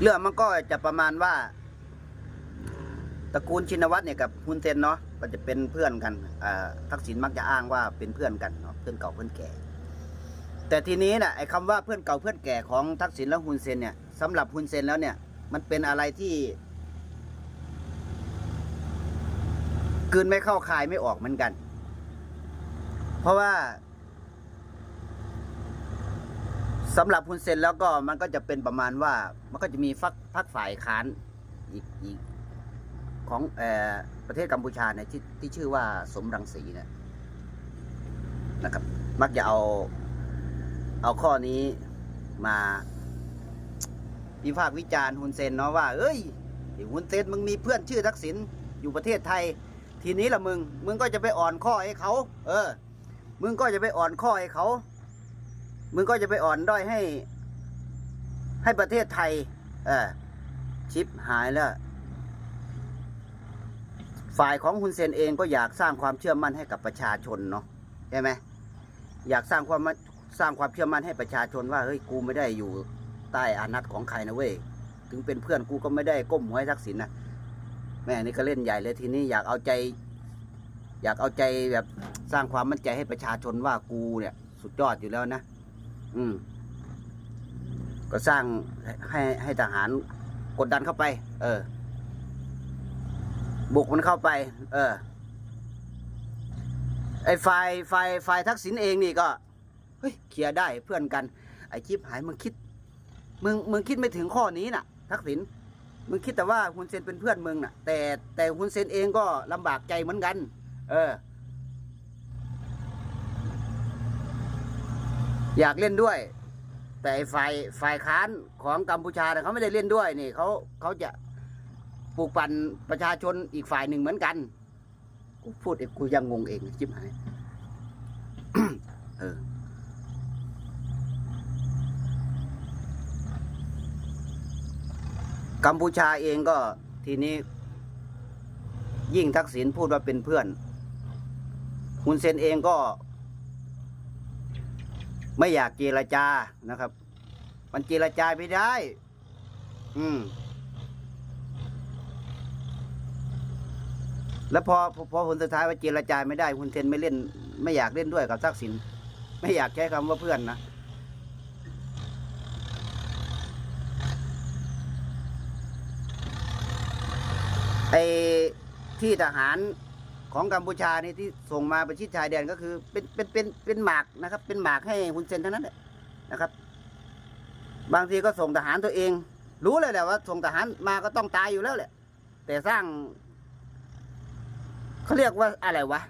เรื่องมันก็จะประมาณว่าตระกูลชินวัตรเนี่ยกับฮุนเซนเนาะก็จะเป็นเพื่อนกันทักษิณมักจะอ้างว่าเป็นเพื่อนกันเนาะเพื่อนเก่าเพื่อนแก่ แต่ทีนี้นะไอ้คำว่าเพื่อนเก่าเพื่อนแก่ของทักษิณและฮุนเซนเนี่ยสำหรับฮุนเซนแล้วเนี่ย มันเป็นอะไรที่กืนไม่เข้าคายไม่ออกเหมือนกัน เพราะว่า สำหรับฮุนเซนแล้วก็มันก็จะเป็นประมาณว่า มันก็จะมีฟักพักฝ่ายค้านอีกอีกของออประเทศกัมพูชาเนี่ยที่ที่ชื่อว่าสมรังสีเนี่ยนะครับ มักจะเอาเอาข้อนี้มาวิพากษ์วิจารณ์ฮุนเซนเนาะว่า เอ้ยฮุนเซนมึงมีเพื่อนชื่อทักษิณอยู่ประเทศไทย ทีนี้ละมึง มึงก็จะไปอ่อนข้อให้เขา เออ มึงก็จะไปอ่อนข้อให้เขา มึงก็จะไปอ่อนด้อยให้ ให้ประเทศไทย เออชิปหายแล้ว ฝ่ายของฮุนเซนเองก็อยากสร้างความเชื่อมั่นให้กับประชาชนเนาะใช่ไหมอยากสร้างความสร้างความเชื่อมั่นให้ประชาชนว่าเฮ้ยกูไม่ได้อยู่ใต้อานัตของใครนะเว้ยถึงเป็นเพื่อนกูก็ไม่ได้ก้มหัวให้ทักษิณนะแม่นี่ก็เล่นใหญ่เลยทีนี้อยากเอาใจ อยากเอาใจแบบสร้างความมั่นใจให้ประชาชนว่ากูเนี่ย สุดยอดอยู่แล้วนะ อืม ก็สร้างให้ให้ทหารกดดันเข้าไป เออ บุกมันเข้าไป เออ ไอ้ฝ่ายฝ่ายฝ่ายทักษิณเองนี่ก็เฮ้ยเคลียร์ได้เพื่อนกัน ไอ้ชิปหายมึงคิดมึงมึงคิดไม่ถึงข้อนี้น่ะ ทักษิณมึงคิดแต่ว่าฮุนเซนเป็นเพื่อนมึงน่ะ แต่แต่ฮุนเซนเองก็ลำบากใจเหมือนกัน เออ อยากเล่นด้วย แต่ฝ่ายฝ่ายค้านของกัมพูชาเขาไม่ได้เล่นด้วยนี่เขาเขาจะปลูกปั่นประชาชนอีกฝ่ายหนึ่งเหมือนกันกูพูดเองกูยังงงเองจิบหายเออกัมพูชาเองก็ทีนี้ ยิ่งทักษิณพูดว่าเป็นเพื่อนฮุนเซนเองก็ ไม่อยากเจรจานะครับ มันเจรจาไม่ได้ อืม แล้วพอพอผลสุดท้ายว่าเจรจาไม่ได้คุณเทนไม่เล่น ไม่อยากเล่นด้วยกับทักษิณไม่อยากใช้คำว่าเพื่อนนะไอ้ที่ทหาร ของกัมพูชานี่ที่ส่งมาประชิดชายแดนก็คือ เป็นเป็นเป็นเป็นหมากนะครับ เป็นหมากให้คุณเซนเท่านั้นแหละนะครับ บางทีก็ส่งทหารตัวเอง รู้เลยแหละว่า ส่งทหารมาก็ต้องตายอยู่แล้วแหละ แต่สร้างเขาเรียกว่าอะไรวะ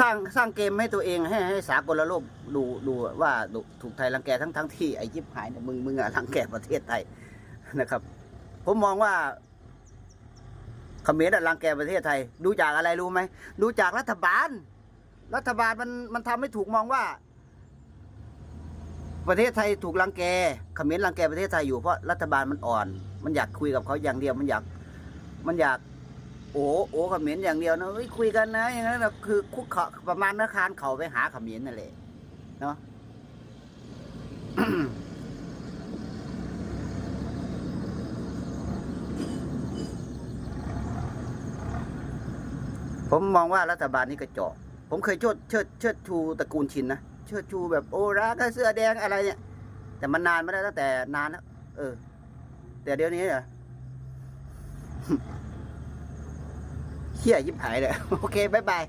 สร้างสร้างเกมให้ตัวเองให้ให้สากลโลกดูดูว่าถูกไทยรังแกทั้งทั้งที่ไอ้ยิบหายเนี่ยมึงมึงอะรังแกประเทศไทยนะครับ ผมมองว่า เขมรรังแกประเทศไทย ดูจากอะไรรู้ไหมดูจากรัฐบาล รัฐบาลมันมันทำให้ถูกมองว่า ประเทศไทยถูกรังแกเขมรรังแกประเทศไทยอยู่เพราะรัฐบาลมันอ่อน มันอยากคุยกับเขาอย่างเดียวมันอยาก มันอยาก โอ้โอ้เขมรอย่างเดียวนะเฮ้ยคุยกันนะอย่างนั้นคือคุกเขาประมาณนักคานเขาไปหาเขมรนั่นแหละเนาะ ผมมองว่ารัฐบาลนี้กระจอกผมเคยเชิดเชิดเชิดชูตระกูลชินนะเชิดชูแบบโอ้รักเสื้อแดงอะไรเนี่ย แต่มันนานมาได้ตั้งแต่นานแล้วเออ แต่เดี๋ยวนี้เหรอเฮี้ยยิบหายเลยโอเคบ๊ายบาย